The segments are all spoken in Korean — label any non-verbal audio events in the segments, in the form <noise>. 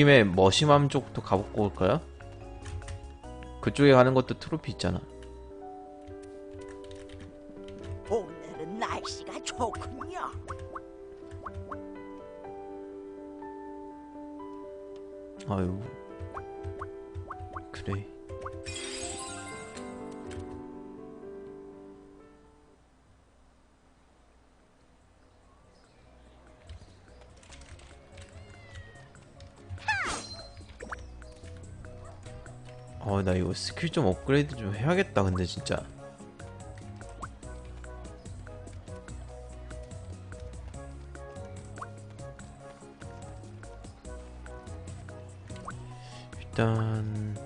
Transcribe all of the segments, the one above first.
김에 머시맘 쪽도 가보고 올까요? 그쪽에 가는 것도 트로피 있잖아. 오늘은 날씨가 좋군요. 아유. 그래. 어, 나 이거 스킬 좀 업그레이드 좀 해야겠다, 근데 진짜. 일단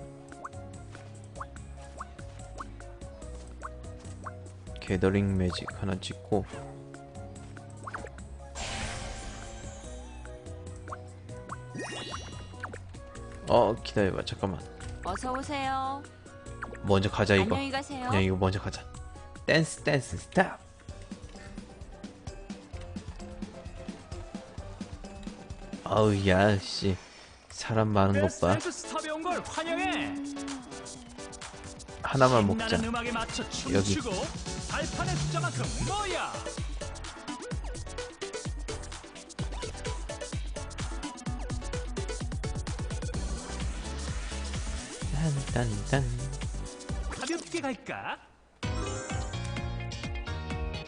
게더링 매직 하나 찍고 어 기다려봐 잠깐만 어서 오세요. 먼저 가자 이거 안녕히 가세요. 그냥 이거 먼저 가자 댄스 댄스 스탑 아우 야씨 사람 많은 것봐 걸 환영해. 하나만 먹자 춤추고 발판의 숫자만큼 뭐야? 딴딴딴 가볍게 갈까?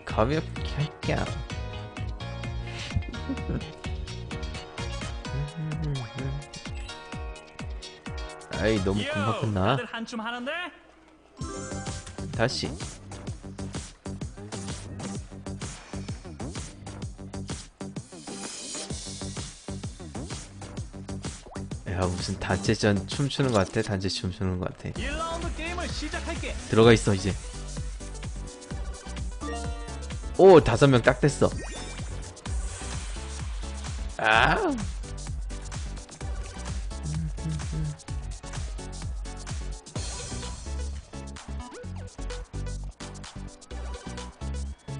가볍게 할게요. 아이 너무 금방 끝나. 다시. 야 무슨 단체전 춤추는 것 같아? 단체 춤추는 것 같아. 1라운드 게임을 시작할게. 들어가 있어 이제. 오 다섯 명 딱 됐어. 아.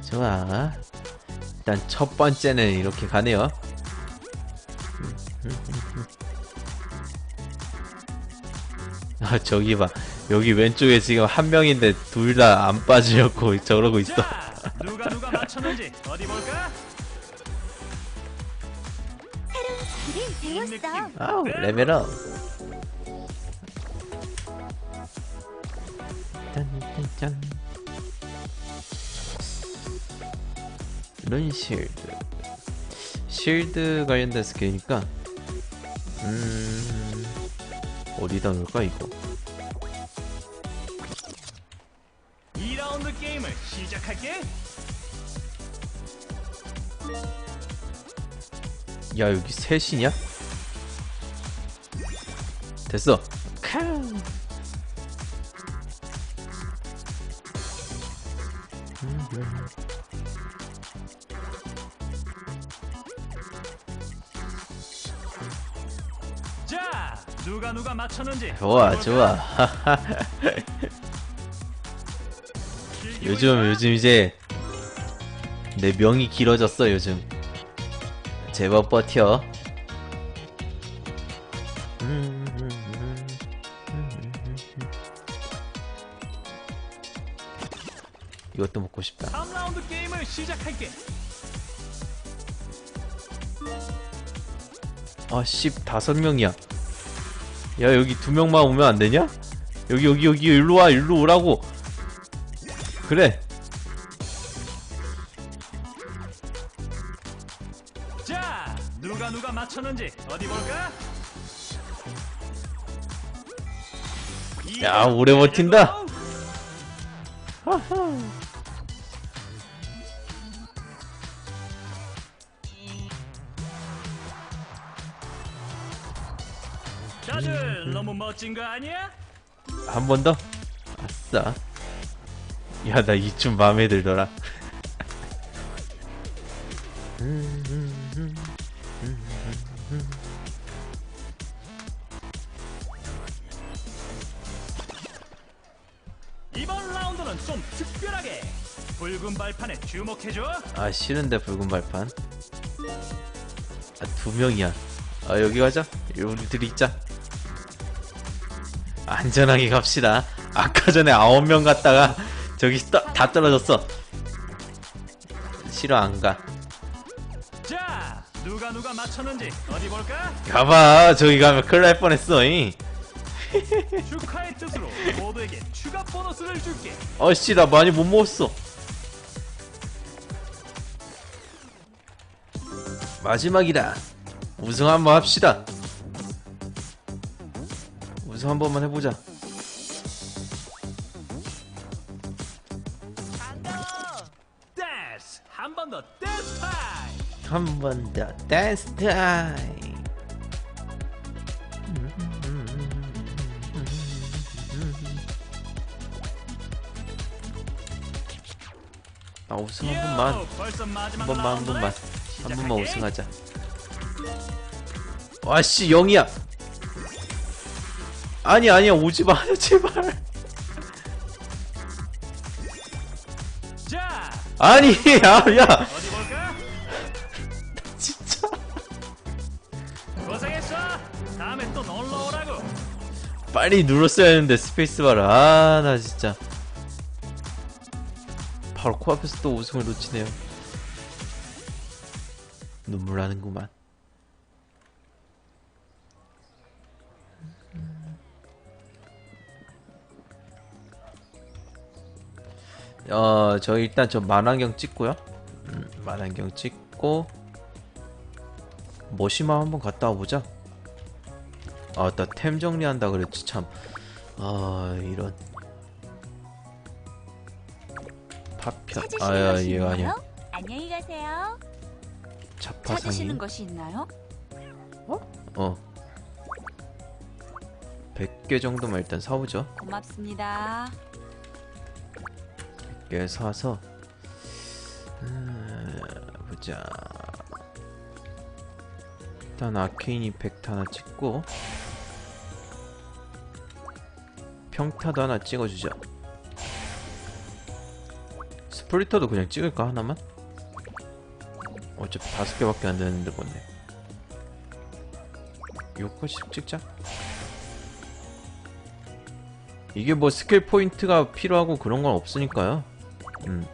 좋아. 일단 첫 번째는 이렇게 가네요. 아 저기 봐. 여기 왼쪽에 지금 한 명인데 둘 다 안 빠지려고 저러고 있어. 자, 누가 누가 맞췄는지 어디 볼까? 아우 레벨업. 짠짠짠. 룬실드. 실드 관련된 스킬이니까 음 어디다 놓을까 이거 2라운드 게임을 시작할게. 야 여기 셋이냐? 됐어 누가 맞췄는지 좋아? 좋아 요즘? 요즘 이제 내 명이 길어졌어 요즘 제법 버텨 이것도 먹고 싶다 3라운드 게임을 시작할게. 아씨 다섯 명이야 야 여기 두 명만 오면 안 되냐? 여기 여기 여기 일로 와 일로 오라고 그래 자, 누가 누가 맞췄는지 어디 볼까? 야, 오래 버틴다. 다들 너무 멋진 거 아니야? 한 번 더? 아싸. 야, 나 이춤 마음에 들더라. 이번 라운드는 좀 특별하게 붉은 발판에 주목해줘. 아, 싫은데, 붉은 발판. 아, 두 명이야. 아, 여기 가자. 우리들이 있자. 안전하게 갑시다. 아까 전에 아홉 명 갔다가 저기 떠, 다 떨어졌어. 싫어 안가. 자, 누가 누가 맞췄는지 어디 볼까? 가봐. 저기 가면 큰일 날 뻔했어 잉. <laughs> 축하의 뜻으로 모두에게 추가 보너스를 줄게. 어씨 나 많이 못 먹었어. 마지막이다. 우승 한번 합시다 우승 한 번만 해보자 댄스! 한번 더 댄스 타임! 한 번 더 댄스 타임 아 우승 한 번만 한 번만 한. 번만 한. 번만 우승하자 와씨 영이야 아니 아니야. 오지 마. 제발 자, 아니 야야? <laughs> 진짜. 고생했어. 다음에 또 놀러 오라고. 빨리 눌렀어야 했는데 스페이스바를 아나 진짜. 바로 코앞에서 또 우승을 놓치네요. 눈물 나는구만 어, 저 일단 저 만환경 찍고요. 음, 만환경 찍고 머시마 한번 갔다 와보자. 아, 나템 정리한다 그랬지 참. 아, 이런. 파편. 찾으시는 아야, 얘가 있나요? 아니야. 안녕히 가세요. 찾으시는 것이 있나요? 어. 100개 정도만 일단 사오죠. 고맙습니다. 100개 사서 음, 보자. 일단 아케인 이펙트 하나 찍고 평타도 하나 찍어주자. 스플리터도 그냥 찍을까 하나만? 어차피 다섯 개밖에 안 되는데 뭔데? 요거씩 찍자. 이게 뭐 스킬 포인트가 필요하고 그런 건 없으니까요. 음.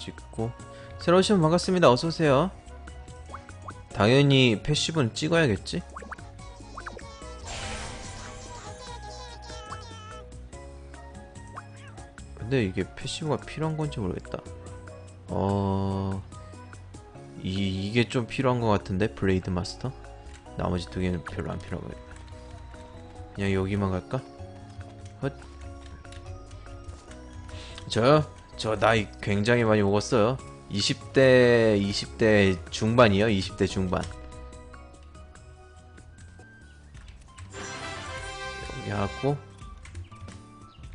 찍고 새로 오시면 반갑습니다. 어서 오세요. 당연히 패시브는 찍어야겠지? 근데 이게 패시브가 필요한 건지 모르겠다. 어... 이, 이게 좀 필요한 것 같은데 블레이드 마스터? 나머지 두 개는 별로 안 필요하겠다. 그냥 여기만 갈까? 헛. 저요? 저 나이 굉장히 많이 먹었어요. 20대, 20대 중반이요. 20대 중반. 여기 하고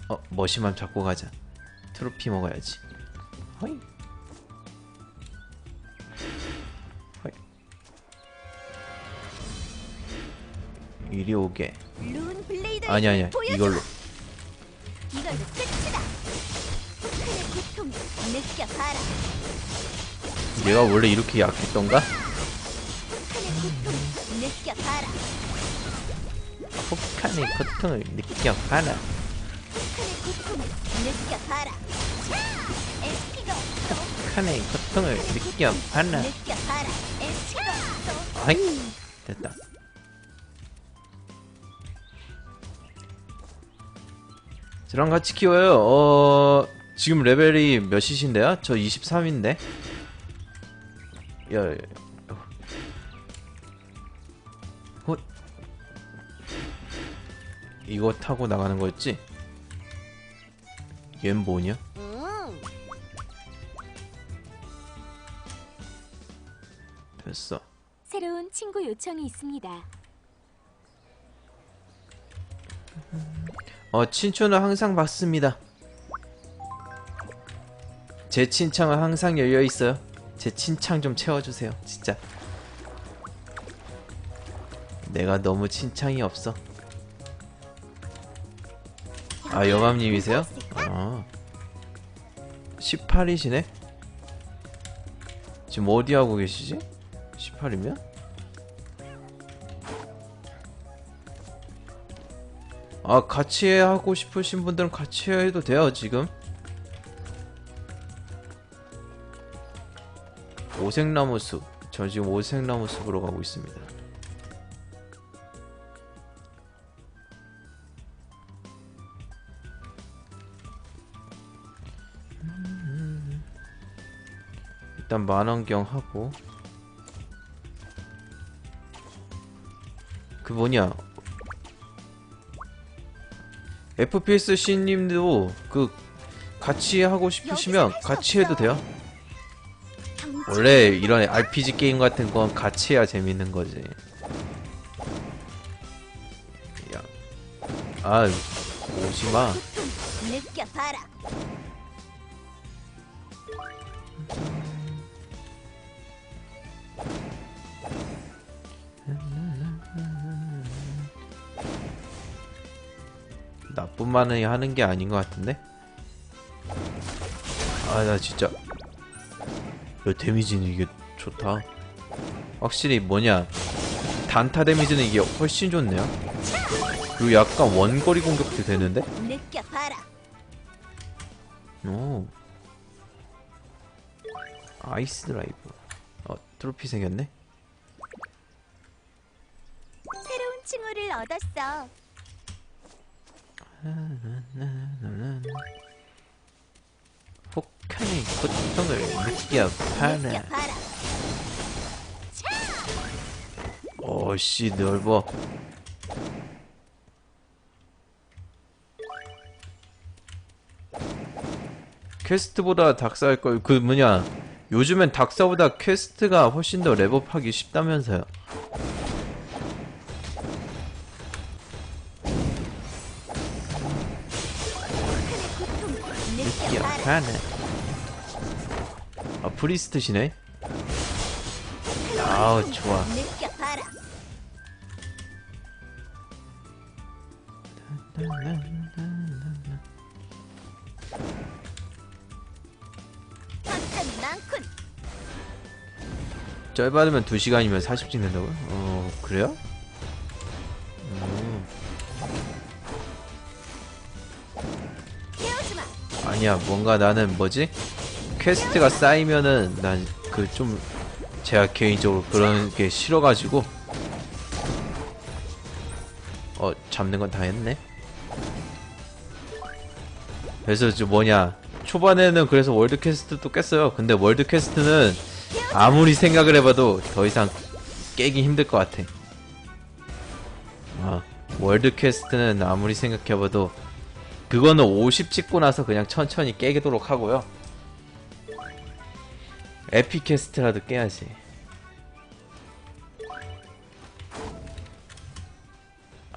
어, 머시만 잡고 가자. 트로피 먹어야지. 허이. 허이. 이리 오게. 아니 아니야. 이걸로. 이걸로 느껴봐라. 얘가 원래 이렇게 약했던가? 폭탄의 고통을 느껴봐라. 폭탄의 고통을 느껴봐라. 폭탄의 고통을 느껴봐라. 폭탄의 고통을 느껴봐라. 느껴봐라. 에스피가 또 아이 됐다. 저랑 같이 키워요. 어 지금 레벨이 몇이신데요? 저 23인데. 야, 야, 야. 헛. 이거 타고 나가는 거였지? 얜 뭐냐? 음, 됐어. 새로운 친구 요청이 있습니다. 어, 친추는 항상 받습니다. 제 친창은 항상 열려있어요 제 친창 좀 채워주세요 진짜 내가 너무 친창이 없어 아 여감님이세요? 어. 아 18이시네? 지금 어디 하고 계시지? 18이면? 아 같이 하고 싶으신 분들은 같이 해도 돼요 지금 오색나무 숲 저 지금 오색나무 숲으로 가고 있습니다 일단 만원경 하고 그 뭐냐 FPS C님도 그 같이 하고 싶으시면 같이 해도. 돼요. 원래 이런 RPG 게임 같은 건 같이 해야 재밌는 거지. 야, 아 오지 마. 느껴봐라. 말은 하는 게 아닌 것 같은데. 아 나 진짜. 야 데미지는 이게 좋다. 확실히 뭐냐 단타 데미지는 이게 훨씬 좋네요. 그리고 약간 원거리 공격도 되는데. 오. 아이스 드라이브. 어, 트로피 생겼네? 새로운 칭호를 얻었어. 혹한의 고통을 느껴봐라. 어씨, 넓어. 퀘스트보다 닥사 할 걸, 그 뭐냐. 요즘엔 닥사보다 퀘스트가 훨씬 더 레벨업하기 쉽다면서요. 느껴봐라. 프리스트시네? 아우, 좋아. 받으면 2시간이면 40 찍는다고요? 어, 그래요? 음. 아니야, 뭔가 나는 뭐지? 퀘스트가 쌓이면은 난 그 좀 제가 개인적으로 그런 게 싫어가지고. 어, 잡는 건 다 했네? 그래서 저 뭐냐 초반에는 그래서 월드 퀘스트도 깼어요. 근데 월드 퀘스트는 아무리 생각을 해봐도 더 이상 깨기 힘들 것 같아. 아, 월드 퀘스트는 아무리 생각해봐도 그거는 50 찍고 나서 그냥 천천히 깨도록 하고요 에픽 퀘스트라도 깨야지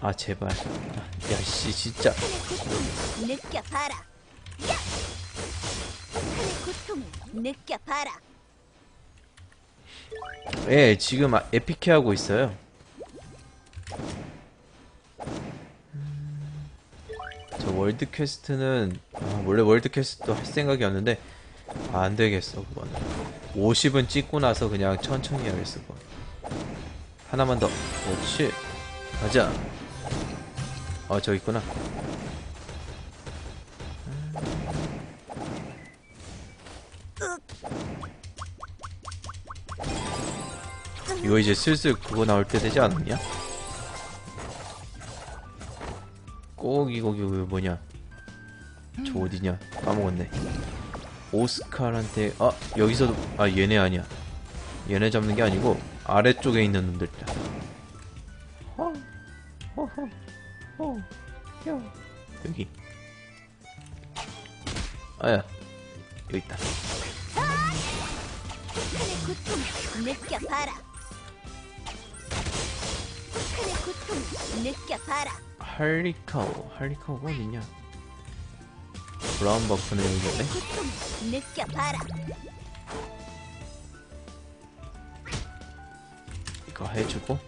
아 제발 아, 야씨 진짜 느껴봐라. 야! 북한의 고통을 느껴봐라. 예 지금 아- 에픽해 하고 있어요 음, 저 월드 퀘스트는 아, 원래 월드 퀘스트도 할 생각이었는데 아, 안 되겠어 그거는 50은 찍고 나서 그냥 천천히 해야겠어 그거 하나만 더 그렇지 가자 어 저기 있구나 이거 이제 슬슬 그거 나올 때 되지 않았냐? 꼭 이거 이거 뭐냐? 저 어디냐? 까먹었네. 오스칼한테 아 여기서도 아 얘네 아니야. 얘네 잡는 게 아니고 아래쪽에 있는 놈들이다. 허, 허허, 허, 혀. 여기. 아야 여기 있다. 할리카오 할리카오가 어디냐? 브라운 버프는. 고통을 느껴봐라. 이거 해주고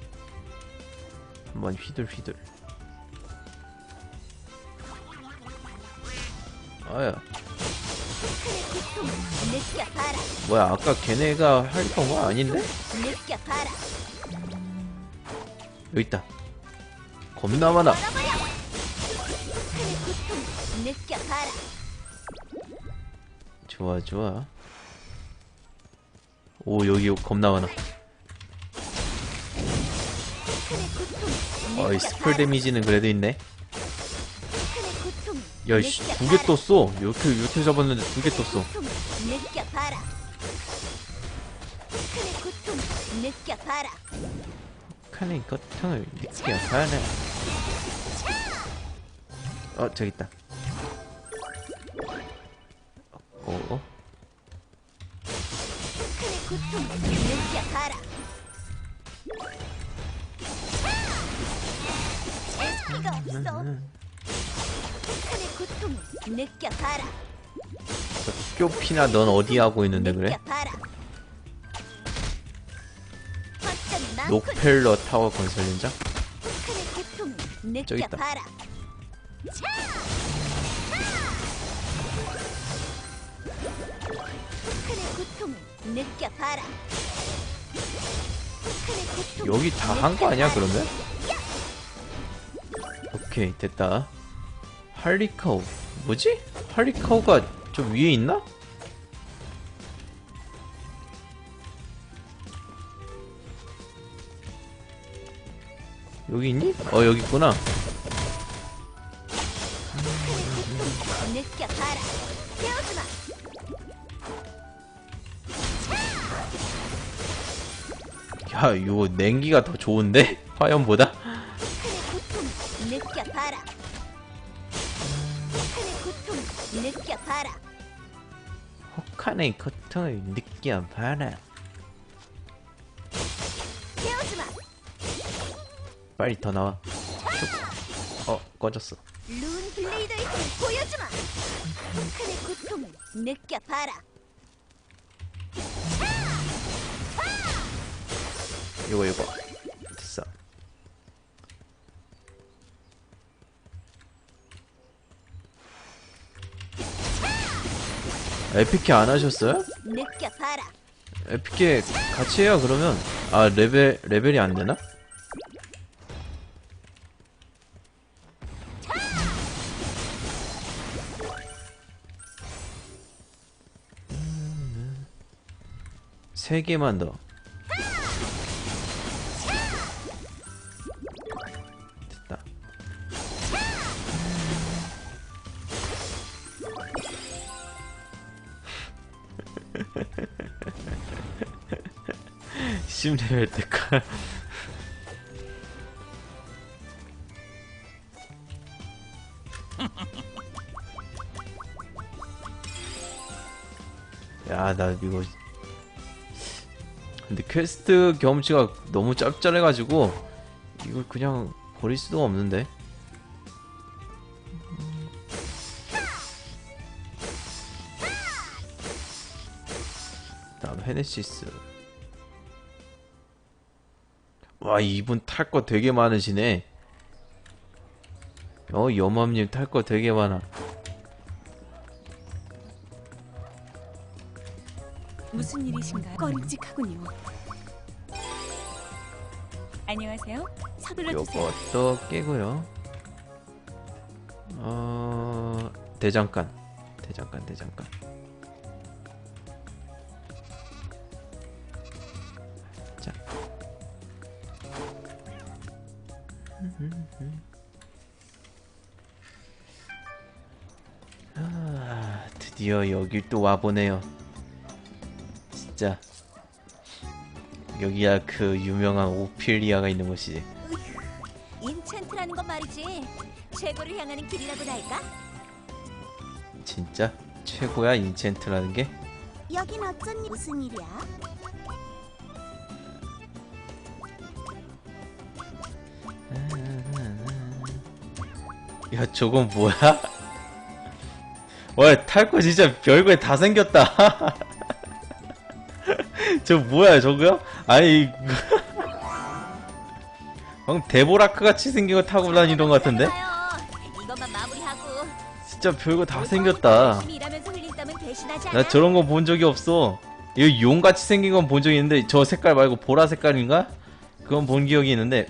한번 휘둘휘둘 아야 느껴봐라. 뭐야 아까 걔네가 할리카오가 아닌데? 느껴봐라. 여기 있다 겁나 많아. 느껴봐라. 좋아 좋아 오 여기 겁나 많아. 어이 스플 데미지는 그래도 있네. 야이씨 두 개 떴어 이렇게 이렇게 잡았는데 두 개 떴어. 칸의 고통을 느껴봐라 어 저기 있다 고통. 느껴봐라. 에스피가 없어. 큰 고통. 느껴봐라. 뼈피나 넌 어디 하고 있는데 그래? 느껴봐라. 확장 많군. 녹펠러 타워 건설 현장? 고통. 저기 있다. 느껴봐라. 느껴봐라. 여기 다 한 거 아니야. 그러면? 오케이 됐다 할리카우 뭐지? 할리카우가 저 위에 있나? 여기 있니? 어 여기 있구나 야 이거 냉기가 더 좋은데? <laughs> 화염보다? 혹한의 고통을 느껴봐라. 빨리 더 나와 슉. 어 꺼졌어 룬 블레이더의 힘을 보여주마. 큰 고통을 느껴봐라. 이거 이거. 됐어. 에피케 안 하셨어요? 에피케 같이 해요 그러면? 아 레벨 레벨이 안 되나? 세 개만 더 60 레벨 때까 야 나 이거. 근데 퀘스트 경험치가 너무 짭짤해가지고 이걸 그냥 버릴 수도 없는데. 음. 다음 헤네시스. 와 이분 탈 거 되게 많으시네 어 염암님 탈 거 되게 많아 무슨 일이신가요? 꺼림직하군요. 안녕하세요. 서둘러 주세요. 요것도 깨고요. 어 대장간, 대장간, 대장간. 아, 드디어 여길 또 와보네요. 진짜. 여기야 그 유명한 오피리아가 있는 곳이지. 인챈트라는 건 말이지. 최고를 향하는 길이라고나 할까? 진짜 최고야 인챈트라는 게 여긴 어쩐 일- 무슨 일이야? 야 저건 뭐야? <laughs> 와 탈 거 진짜 별거에 다 생겼다 <laughs> 저 뭐야 저거요? 아니 방금 <laughs> 데보라크 같이 생긴 거 타고 다니던 것 같은데? 진짜 별거 다 생겼다. 나 저런 거 본 적이 없어 이거 용같이 생긴 건 본 적이 있는데 저 색깔 말고 보라 색깔인가? 그건 본 기억이 있는데